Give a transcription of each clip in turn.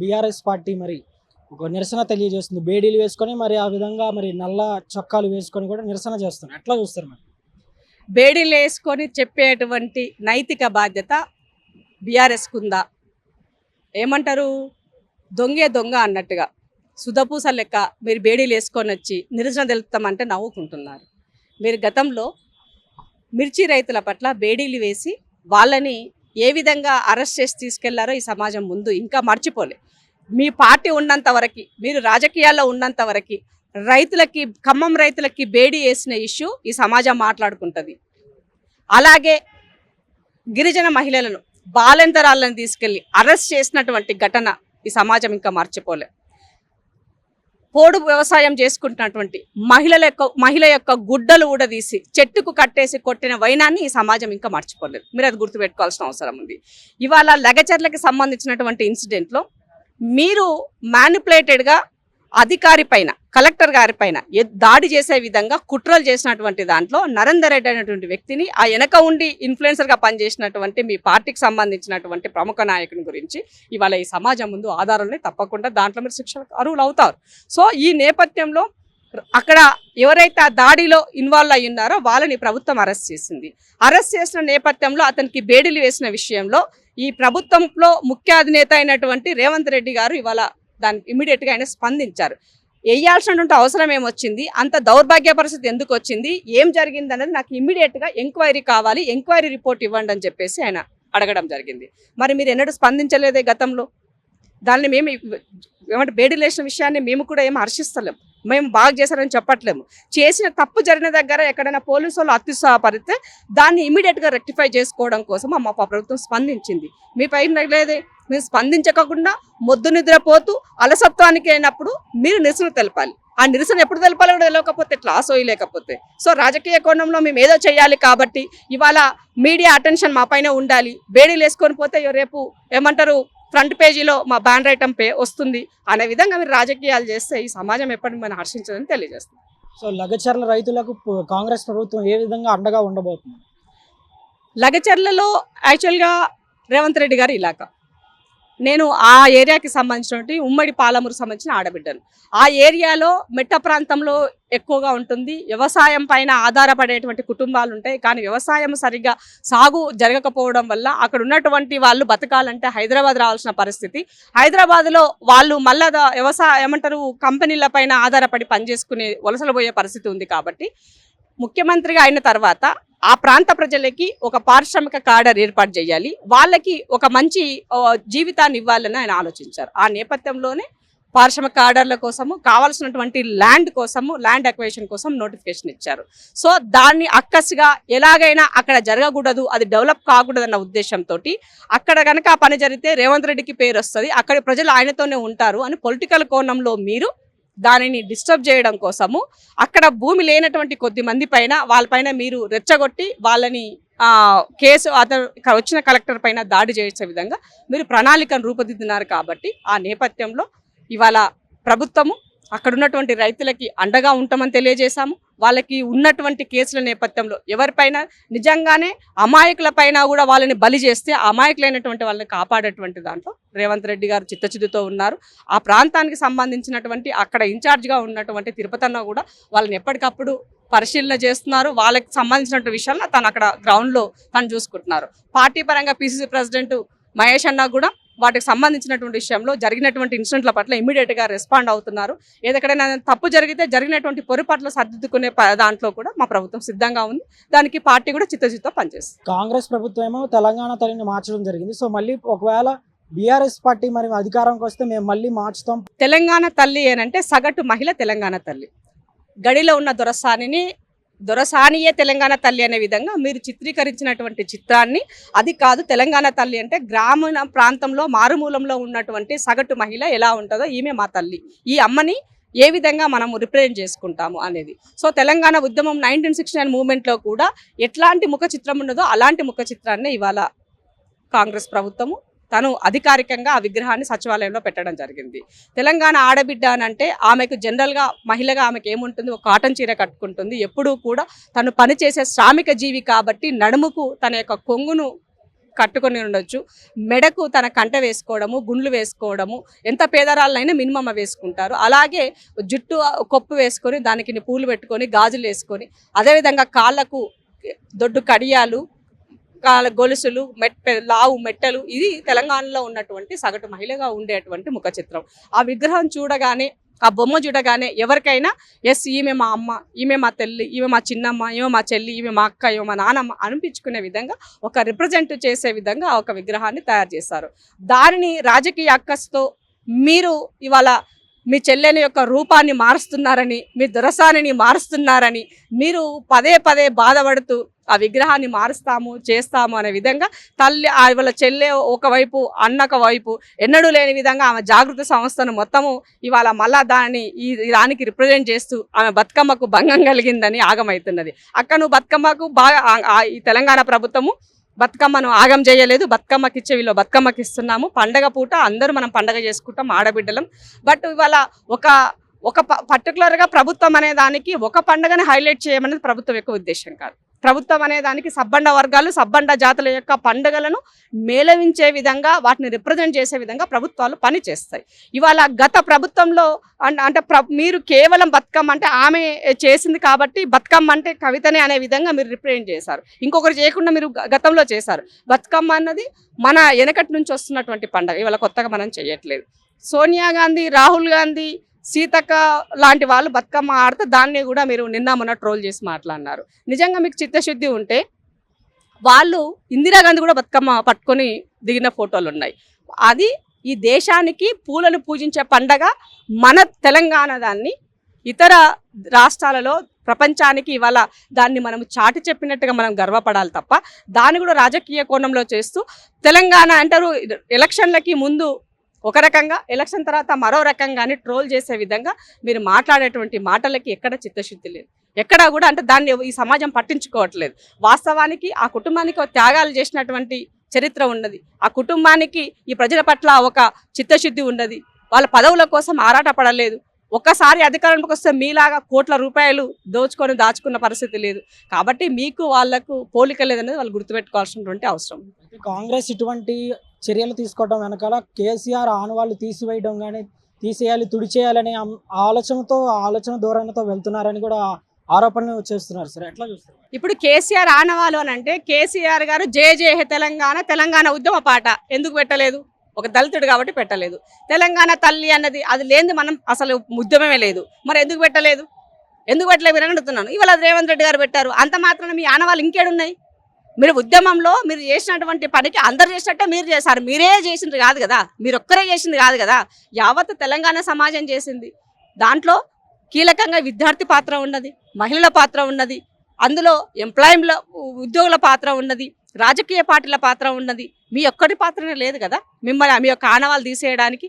BRS party మరి ఒక నిరసన తెలియజేస్తుంది. బేడీలు వేసుకొని మరి ఆ విధంగా మరి నల్ల చొక్కాలు వేసుకొని కూడా నిరసన చేస్తున్నారు. ఎట్లా చూస్తారు మరి? బేడీలు వేసుకొని చెప్పేటువంటి నైతిక బాధ్యత బీఆర్ఎస్కు ఉందా ఏమంటారు? దొంగే దొంగ అన్నట్టుగా. సుధపూస లెక్క మీరు బేడీలు వేసుకొని వచ్చి నిరసన తెలుపుతామంటే నవ్వుకుంటున్నారు. మీరు గతంలో మిర్చి రైతుల పట్ల బేడీలు వేసి వాళ్ళని ఏ విధంగా అరెస్ట్ చేసి తీసుకెళ్ళారో ఈ సమాజం ముందు ఇంకా మర్చిపోలే. మీ పార్టీ ఉన్నంత వరకు మీరు రాజకీయాల్లో ఉన్నంత వరకు రైతులకి ఖమ్మం రైతులకి బేడీ వేసిన ఇష్యూ ఈ సమాజం మాట్లాడుకుంటుంది. అలాగే గిరిజన మహిళలను బాలెంతరాలను తీసుకెళ్ళి అరెస్ట్ చేసినటువంటి ఘటన ఈ సమాజం ఇంకా మర్చిపోలే. పోడు వ్యవసాయం చేసుకుంటున్నటువంటి మహిళల యొక్క మహిళ యొక్క గుడ్డలు ఊడదీసి చెట్టుకు కట్టేసి కొట్టిన వైనాన్ని ఈ సమాజం ఇంకా మర్చిపోలేదు. మీరు అది గుర్తుపెట్టుకోవాల్సిన అవసరం ఉంది. ఇవాళ లగచర్లకి సంబంధించినటువంటి ఇన్సిడెంట్లో మీరు మ్యానిపులేటెడ్గా అధికారి పైన కలెక్టర్ గారి పైన దాడి చేసే విధంగా కుట్రలు చేసినటువంటి దాంట్లో నరేందర్ రెడ్డి అనేటువంటి వ్యక్తిని ఆ వెనక ఉండి ఇన్ఫ్లుయెన్సర్గా పనిచేసినటువంటి మీ పార్టీకి సంబంధించినటువంటి ప్రముఖ నాయకుని గురించి ఇవాళ ఈ సమాజం ముందు ఆధారాలు తప్పకుండా దాంట్లో మీరు శిక్ష అరువులు అవుతారు సో ఈ నేపథ్యంలో అక్కడ ఎవరైతే ఆ దాడిలో ఇన్వాల్వ్ అయి ఉన్నారో వాళ్ళని ప్రభుత్వం అరెస్ట్ చేసింది. అరెస్ట్ చేసిన నేపథ్యంలో అతనికి బేడీలు వేసిన విషయంలో ఈ ప్రభుత్వంలో ముఖ్య అధినేత అయినటువంటి రేవంత్ రెడ్డి గారు ఇవాళ దానికి ఇమీడియట్గా ఆయన స్పందించారు. వేయాల్సినటువంటి అవసరం ఏమొచ్చింది? అంత దౌర్భాగ్య పరిస్థితి ఎందుకు వచ్చింది? ఏం జరిగింది అనేది నాకు ఇమీడియట్గా ఎంక్వైరీ కావాలి ఎంక్వైరీ రిపోర్ట్ ఇవ్వండి అని చెప్పేసి ఆయన అడగడం జరిగింది. మరి మీరు ఎన్నడూ స్పందించలేదే గతంలో? దాన్ని మేము ఏమంటే బేడీలేసిన విషయాన్ని మేము కూడా ఏం హర్షిస్తలేం. మేము బాగా చేశారని చెప్పట్లేము. చేసిన తప్పు జరిగిన దగ్గర ఎక్కడైనా పోలీసు వాళ్ళు అత్యుత్సాహపడితే దాన్ని ఇమీడియట్గా రెక్టిఫై చేసుకోవడం కోసం మా ప్రభుత్వం స్పందించింది. మీ పైన లేదే. మీరు స్పందించకుండా మొద్దు నిద్రపోతూ అలసత్వానికి అయినప్పుడు మీరు నిరసన తెలపాలి. ఆ నిరసన ఎప్పుడు తెలపాలి కూడా తెలియకపోతే ఎట్లా లేకపోతే. సో రాజకీయ కోణంలో మేము ఏదో చేయాలి కాబట్టి ఇవాళ మీడియా అటెన్షన్ మా పైన ఉండాలి. బేడీలు వేసుకొని పోతే రేపు ఏమంటారు? ఫ్రంట్ పేజీలో మా బ్యాన్ ఐటమ్ పే వస్తుంది అనే విధంగా మీరు రాజకీయాలు చేస్తే ఈ సమాజం ఎప్పటికీ మనం హర్షించదని తెలియజేస్తుంది. సో లగచర్ల రైతులకు కాంగ్రెస్ ప్రభుత్వం ఏ విధంగా అండగా ఉండబోతుంది? లగచర్లలో యాక్చువల్గా రేవంత్ రెడ్డి గారి ఇలాకా. నేను ఆ ఏరియాకి సంబంధించినటువంటి ఉమ్మడి పాలమూరు సంబంధించిన ఆడబిడ్డను. ఆ ఏరియాలో మెట్ట ప్రాంతంలో ఎక్కువగా ఉంటుంది. వ్యవసాయం పైన ఆధారపడేటువంటి కుటుంబాలు ఉంటాయి. కానీ వ్యవసాయం సరిగ్గా సాగు జరగకపోవడం వల్ల అక్కడ ఉన్నటువంటి వాళ్ళు బతకాలంటే హైదరాబాద్ రావాల్సిన పరిస్థితి. హైదరాబాద్లో వాళ్ళు మళ్ళా వ్యవసాయ ఏమంటారు కంపెనీల పైన ఆధారపడి పనిచేసుకునే వలసలు పోయే పరిస్థితి ఉంది కాబట్టి ముఖ్యమంత్రిగా అయిన తర్వాత ఆ ప్రాంత ప్రజలకి ఒక పారిశ్రామిక కాడర్ ఏర్పాటు చేయాలి. వాళ్ళకి ఒక మంచి జీవితాన్ని ఇవ్వాలని ఆయన ఆలోచించారు. ఆ నేపథ్యంలోనే పారిశ్రామిక కాడర్ల కోసము కావాల్సినటువంటి ల్యాండ్ కోసము ల్యాండ్ అక్వేషన్ కోసం నోటిఫికేషన్ ఇచ్చారు. సో దాన్ని అక్కస్గా ఎలాగైనా అక్కడ జరగకూడదు అది డెవలప్ కాకూడదు అన్న ఉద్దేశంతో అక్కడ కనుక ఆ పని జరిగితే రేవంత్ రెడ్డికి పేరు వస్తుంది అక్కడ ప్రజలు ఆయనతోనే ఉంటారు అని పొలిటికల్ కోణంలో మీరు దానిని డిస్టర్బ్ చేయడం కోసము అక్కడ భూమి లేనటువంటి కొద్ది మంది పైన వాళ్ళపైన మీరు రెచ్చగొట్టి వాళ్ళని కేసు అతను ఇక్కడ వచ్చిన కలెక్టర్ పైన దాడి చేసే విధంగా మీరు ప్రణాళికను రూపుదిద్దినారు కాబట్టి ఆ నేపథ్యంలో ఇవాళ ప్రభుత్వము అక్కడ ఉన్నటువంటి రైతులకి అండగా ఉంటామని తెలియజేశాము. వాళ్ళకి ఉన్నటువంటి కేసుల నేపథ్యంలో ఎవరిపైన నిజంగానే అమాయకుల పైన కూడా వాళ్ళని బలి చేస్తే అమాయకులైనటువంటి వాళ్ళని కాపాడేటువంటి దాంట్లో రేవంత్ రెడ్డి గారు చిత్తశుద్ధితో ఉన్నారు. ఆ ప్రాంతానికి సంబంధించినటువంటి అక్కడ ఇన్ఛార్జ్గా ఉన్నటువంటి తిరుపతన్న కూడా వాళ్ళని ఎప్పటికప్పుడు పరిశీలన చేస్తున్నారు. వాళ్ళకి సంబంధించినటువంటి విషయాలను తను అక్కడ గ్రౌండ్లో తను చూసుకుంటున్నారు. పార్టీ పరంగా పిసిసి ప్రెసిడెంట్ మహేష్ అన్న కూడా వాటికి సంబంధించినటువంటి విషయంలో జరిగినటువంటి ఇన్సిడెంట్ల పట్ల ఇమీడియట్గా రెస్పాండ్ అవుతున్నారు. ఏదెక్కడైనా తప్పు జరిగితే జరిగినటువంటి పొరపాట్లు సర్దిద్దుకునే దాంట్లో కూడా మా ప్రభుత్వం సిద్ధంగా ఉంది. దానికి పార్టీ కూడా చిత్తశుద్ధితో పనిచేస్తుంది. కాంగ్రెస్ ప్రభుత్వం ఏమో తెలంగాణ తల్లిని మార్చడం జరిగింది. సో మళ్ళీ ఒకవేళ బీఆర్ఎస్ పార్టీ మరి అధికారంకి వస్తే మేము మళ్ళీ మార్చుతాం. తెలంగాణ తల్లి ఏనంటే సగటు మహిళ తెలంగాణ తల్లి. గడిలో ఉన్న దొరసానిని దొరసానియే తెలంగాణ తల్లి అనే విధంగా మీరు చిత్రీకరించినటువంటి చిత్రాన్ని అది కాదు తెలంగాణ తల్లి అంటే గ్రామీణ ప్రాంతంలో మారుమూలంలో ఉన్నటువంటి సగటు మహిళ ఎలా ఉంటుందో ఈమె మా తల్లి. ఈ అమ్మని ఏ విధంగా మనము రిప్రజెంట్ చేసుకుంటాము అనేది. సో తెలంగాణ ఉద్యమం నైన్టీన్ సిక్స్టీ నైన్ మూమెంట్లో కూడా ఎట్లాంటి ముఖ చిత్రం ఉన్నదో అలాంటి ముఖ చిత్రాన్ని ఇవాళ కాంగ్రెస్ ప్రభుత్వము తను అధికారికంగా ఆ విగ్రహాన్ని సచివాలయంలో పెట్టడం జరిగింది. తెలంగాణ ఆడబిడ్డ అని అంటే ఆమెకు జనరల్గా మహిళగా ఆమెకు ఏముంటుంది? ఒక కాటన్ చీర కట్టుకుంటుంది. ఎప్పుడూ కూడా తను పనిచేసే శ్రామిక జీవి కాబట్టి నడుముకు తన యొక్క కొంగును కట్టుకొని ఉండొచ్చు. మెడకు తన కంట వేసుకోవడము గుండ్లు వేసుకోవడము ఎంత పేదరాళ్ళైనా మినిమమ్మ వేసుకుంటారు. అలాగే జుట్టు కొప్పు వేసుకొని దానికి పూలు పెట్టుకొని గాజులు వేసుకొని అదేవిధంగా కాళ్ళకు దొడ్డు కడియాలు గొలుసులు మెట్ట లావు మెట్టలు ఇది తెలంగాణలో ఉన్నటువంటి సగటు మహిళగా ఉండేటువంటి ముఖ చిత్రం. ఆ విగ్రహం చూడగానే ఆ బొమ్మ చూడగానే ఎవరికైనా ఎస్ ఈమె మా అమ్మ ఈమె మా తల్లి ఈమె మా చిన్నమ్మ ఈమె మా చెల్లి ఈమె మా అక్క ఈమె మా నానమ్మ అనిపించుకునే విధంగా ఒక రిప్రజెంట్ చేసే విధంగా ఒక విగ్రహాన్ని తయారు చేశారు. దానిని రాజకీయ అక్కస్తో మీరు ఇవాళ మీ చెల్లెని యొక్క రూపాన్ని మారుస్తున్నారని మీ దురసానిని మారుస్తున్నారని మీరు పదే పదే బాధపడుతూ ఆ విగ్రహాన్ని మారుస్తాము చేస్తాము అనే విధంగా తల్లి ఆ వాళ్ళ చెల్లె ఒకవైపు అన్న ఒక వైపు ఎన్నడూ లేని విధంగా ఆమె జాగృత సంస్థను మొత్తము ఇవాళ మళ్ళా దాన్ని ఈ దానికి రిప్రజెంట్ చేస్తూ ఆమె బతుకమ్మకు భంగం కలిగిందని ఆగమవుతున్నది అక్కను నువ్వు బతుకమ్మకు బాగా ఈ తెలంగాణ ప్రభుత్వము బతుకమ్మను ఆగం చేయలేదు బతుకమ్మకి ఇచ్చే వీళ్ళు బతుకమ్మకి ఇస్తున్నాము పండగ పూట అందరూ మనం పండగ చేసుకుంటాం ఆడబిడ్డలం. బట్ ఇవాళ ఒక ఒక పర్టికులర్గా ప్రభుత్వం అనే దానికి ఒక పండగని హైలైట్ చేయమనేది ప్రభుత్వం యొక్క ఉద్దేశం కాదు. ప్రభుత్వం అనే దానికి సబ్బండ వర్గాలు సబ్బండ జాతుల యొక్క పండుగలను మేళవించే విధంగా వాటిని రిప్రజెంట్ చేసే విధంగా ప్రభుత్వాలు పనిచేస్తాయి. ఇవాళ గత ప్రభుత్వంలో అంటే ప్ర మీరు కేవలం బతుకమ్మ అంటే ఆమె చేసింది కాబట్టి బతుకమ్మ అంటే కవితనే అనే విధంగా మీరు రిప్రజెంట్ చేశారు. ఇంకొకరు చేయకుండా మీరు గ- గతంలో చేశారు. బతుకమ్మ అన్నది మన వెనకటి నుంచి వస్తున్నటువంటి పండుగ. ఇవాళ కొత్తగా మనం చేయట్లేదు. సోనియా గాంధీ రాహుల్ గాంధీ సీతక్క లాంటి వాళ్ళు బతుకమ్మ ఆడితే దాన్ని కూడా మీరు నిన్న మొన్న ట్రోల్ చేసి మాట్లాడినారు. నిజంగా మీకు చిత్తశుద్ధి ఉంటే వాళ్ళు ఇందిరాగాంధీ కూడా బతుకమ్మ పట్టుకొని దిగిన ఫోటోలు ఉన్నాయి. అది ఈ దేశానికి పూలను పూజించే పండగ మన తెలంగాణ దాన్ని ఇతర రాష్ట్రాలలో ప్రపంచానికి ఇవాళ దాన్ని మనం చాటి చెప్పినట్టుగా మనం గర్వపడాలి తప్ప దాన్ని కూడా రాజకీయ కోణంలో చేస్తూ తెలంగాణ అంటారు ఎలక్షన్లకి ముందు ఒక రకంగా ఎలక్షన్ తర్వాత మరో రకంగానే ట్రోల్ చేసే విధంగా మీరు మాట్లాడేటువంటి మాటలకి ఎక్కడ చిత్తశుద్ధి లేదు. ఎక్కడా కూడా అంటే దాన్ని ఈ సమాజం పట్టించుకోవట్లేదు. వాస్తవానికి ఆ కుటుంబానికి త్యాగాలు చేసినటువంటి చరిత్ర ఉన్నది. ఆ కుటుంబానికి ఈ ప్రజల పట్ల ఒక చిత్తశుద్ధి ఉన్నది. వాళ్ళ పదవుల కోసం ఆరాటపడలేదు ఒక్కసారి అధికారంలోకి వస్తే మీలాగా కోట్ల రూపాయలు దోచుకొని దాచుకున్న పరిస్థితి లేదు. కాబట్టి మీకు వాళ్ళకు పోలిక లేదనేది వాళ్ళు గుర్తుపెట్టుకోవాల్సినటువంటి అవసరం. కాంగ్రెస్ ఇటువంటి చర్యలు తీసుకోవడం వెనకాల కేసీఆర్ ఆనవాళ్ళు తీసివేయడం కానీ తీసేయాలి తుడిచేయాలనే ఆలోచనతో ఆలోచన ధోరణితో వెళ్తున్నారని కూడా ఆరోపణలు చేస్తున్నారు సార్. ఎట్లా చూస్తారు? ఇప్పుడు కేసీఆర్ ఆనవాలు అని అంటే కేసీఆర్ గారు జే జే తెలంగాణ తెలంగాణ ఉద్యమ పాట ఎందుకు పెట్టలేదు? ఒక దళితుడు కాబట్టి పెట్టలేదు. తెలంగాణ తల్లి అన్నది అది లేనిది మనం అసలు ఉద్యమమే లేదు. మరి ఎందుకు పెట్టలేదు? ఎందుకు పెట్టలేదు మీరు అని అడుగుతున్నాను. ఇవాళ రేవంత్ రెడ్డి గారు పెట్టారు. అంత మాత్రం మీ ఆనవాళ్ళు ఇంకేడున్నాయి? మీరు ఉద్యమంలో మీరు చేసినటువంటి పనికి అందరు చేసినట్టే మీరు చేశారు. మీరే చేసింది కాదు కదా. మీరు ఒక్కరే చేసింది కాదు కదా. యావత్ తెలంగాణ సమాజం చేసింది. దాంట్లో కీలకంగా విద్యార్థి పాత్ర ఉన్నది మహిళల పాత్ర ఉన్నది అందులో ఎంప్లాయీల ఉద్యోగుల పాత్ర ఉన్నది రాజకీయ పార్టీల పాత్ర ఉన్నది. మీ ఒక్కటి పాత్రనే లేదు కదా. మిమ్మల్ని మీ యొక్క ఆనవాళ్ళు తీసేయడానికి.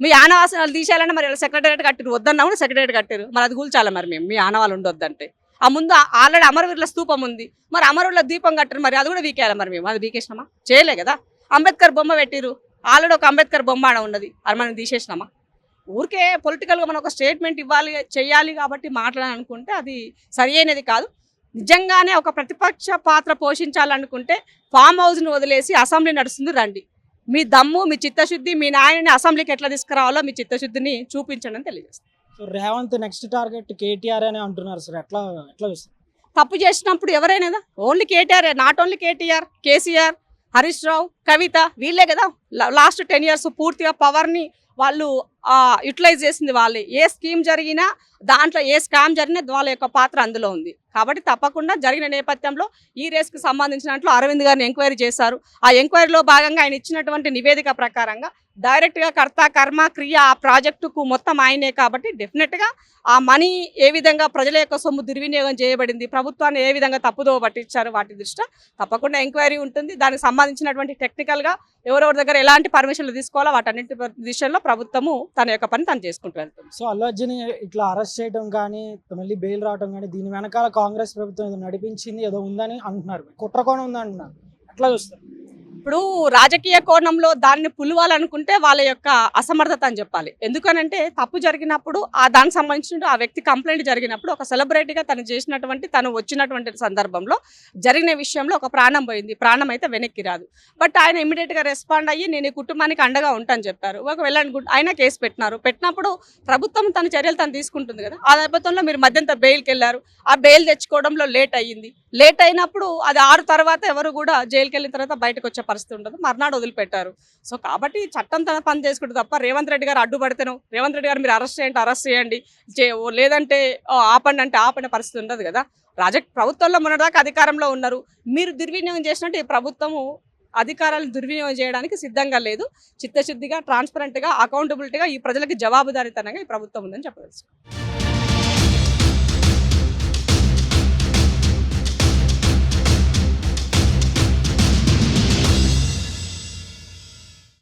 మీ ఆనవాసనాలు తీసేయాలంటే మరి సెక్రటరేట్ కట్టారు వద్దన్నా కూడా సెక్రటరేట్ కట్టారు మరి అది కూల్చాలి మరి మేము? మీ ఆనవాళ్ళు ఉండొద్దంటే. ఆ ముందు ఆల్రెడీ అమరవీరుల స్తూపం ఉంది. మరి అమరుల దీపం కట్టరు మరి అది కూడా వీకేయాలి మరి మేము. అది వీకేసినామా? చేయలే కదా. అంబేద్కర్ బొమ్మ పెట్టిరు ఆల్రెడీ ఒక అంబేద్కర్ బొమ్మ ఆడ ఉన్నది. అది మనం తీసేసినామా? ఊరికే పొలిటికల్గా మనం ఒక స్టేట్మెంట్ ఇవ్వాలి చేయాలి కాబట్టి మాట్లాడాలనుకుంటే అది సరి అయినది కాదు. నిజంగానే ఒక ప్రతిపక్ష పాత్ర పోషించాలనుకుంటే ఫామ్ హౌస్ని వదిలేసి అసెంబ్లీ నడుస్తుంది రండి. మీ దమ్ము మీ చిత్తశుద్ధి మీ నాయనని అసెంబ్లీకి ఎట్లా తీసుకురావాలో మీ చిత్తశుద్ధిని చూపించండి అని తెలియజేస్తాను so Revanth next target KTR అని అంటున్నారు సార్. ఎట్లా ఎట్లా చూస్తారు? తప్పు చేసినప్పుడు ఎవరైనా only KTR not only KTR KCR Harish Rao Kavitha వీళ్ళే కదా? లాస్ట్ టెన్ ఇయర్స్ పూర్తిగా పవర్ని వాళ్ళు యూటిలైజ్ చేసింది వాళ్ళు. ఏ స్కీమ్ జరిగినా దాంట్లో ఏ స్కామ్ జరిగినా వాళ్ళ యొక్క పాత్ర అందులో ఉంది. కాబట్టి తప్పకుండా జరిగిన నేపథ్యంలో ఈ రేస్కి సంబంధించిన అరవింద్ గారిని ఎంక్వైరీ చేశారు. ఆ ఎంక్వైరీలో భాగంగా ఆయన ఇచ్చినటువంటి నివేదిక ప్రకారంగా డైరెక్ట్గా కర్త కర్మ క్రియ ఆ ప్రాజెక్టుకు మొత్తం ఆయనే కాబట్టి డెఫినెట్గా ఆ మనీ ఏ విధంగా ప్రజల యొక్క సొమ్ము దుర్వినియోగం చేయబడింది ప్రభుత్వాన్ని ఏ విధంగా తప్పుదో పట్టించారు వాటి దృష్ట్యా తప్పకుండా ఎంక్వైరీ ఉంటుంది. దానికి సంబంధించినటువంటి టెక్నికల్గా ఎవరెవరి దగ్గర ఎలాంటి పర్మిషన్లు తీసుకోవాలో వాటన్నింటి దిశల్లో ప్రభుత్వము తన యొక్క పని తను చేసుకుంటూ వెళ్తుంది. సో అల్లర్జీని ఇట్లా అరెస్ట్ చేయడం కానీ మళ్ళీ బెయిల్ రావడం కానీ దీని వెనకాల కాంగ్రెస్ ప్రభుత్వం ఏదో నడిపించింది ఏదో ఉందని అంటున్నారు. కుట్రకోణం ఉంది అంటున్నారు ఎట్లా చూస్తారు? ఇప్పుడు రాజకీయ కోణంలో దాన్ని పులవాలనుకుంటే వాళ్ళ యొక్క అసమర్థత అని చెప్పాలి. ఎందుకనంటే తప్పు జరిగినప్పుడు ఆ దానికి సంబంధించిన ఆ వ్యక్తి కంప్లైంట్ జరిగినప్పుడు ఒక సెలబ్రిటీగా తను చేసినటువంటి తను వచ్చినటువంటి సందర్భంలో జరిగిన విషయంలో ఒక ప్రాణం పోయింది. ప్రాణం అయితే వెనక్కి రాదు. బట్ ఆయన ఇమీడియట్గా రెస్పాండ్ అయ్యి నేను ఈ కుటుంబానికి అండగా ఉంటాను చెప్పారు. ఒకవేళ ఆయన కేసు పెట్టినారు. పెట్టినప్పుడు ప్రభుత్వం తన చర్యలు తను తీసుకుంటుంది కదా. ఆ నేపథ్యంలో మీరు మధ్యంత బెయిల్కి వెళ్ళారు. ఆ బెయిల్ తెచ్చుకోవడంలో లేట్ అయ్యింది. లేట్ అయినప్పుడు అది ఆరు తర్వాత ఎవరు కూడా జైలుకి వెళ్ళిన తర్వాత బయటకు వచ్చే పరిస్థితి ఉండదు. మర్నాడు వదిలిపెట్టారు. సో కాబట్టి చట్టం తన పని చేసుకుంటే తప్ప రేవంత్ రెడ్డి గారు అడ్డుపడితేను రేవంత్ రెడ్డి గారు మీరు అరెస్ట్ చేయండి అరెస్ట్ చేయండి ఓ లేదంటే ఆపండి అంటే ఆపనే పరిస్థితి ఉండదు కదా. రాజక్ ప్రభుత్వంలో మొన్నటిదాకా అధికారంలో ఉన్నారు. మీరు దుర్వినియోగం చేసినట్టు ఈ ప్రభుత్వము అధికారాలను దుర్వినియోగం చేయడానికి సిద్ధంగా లేదు. చిత్తశుద్ధిగా ట్రాన్స్పరెంట్గా అకౌంటబిలిటీగా ఈ ప్రజలకు జవాబుదారీతనంగా ఈ ప్రభుత్వం ఉందని చెప్పవచ్చు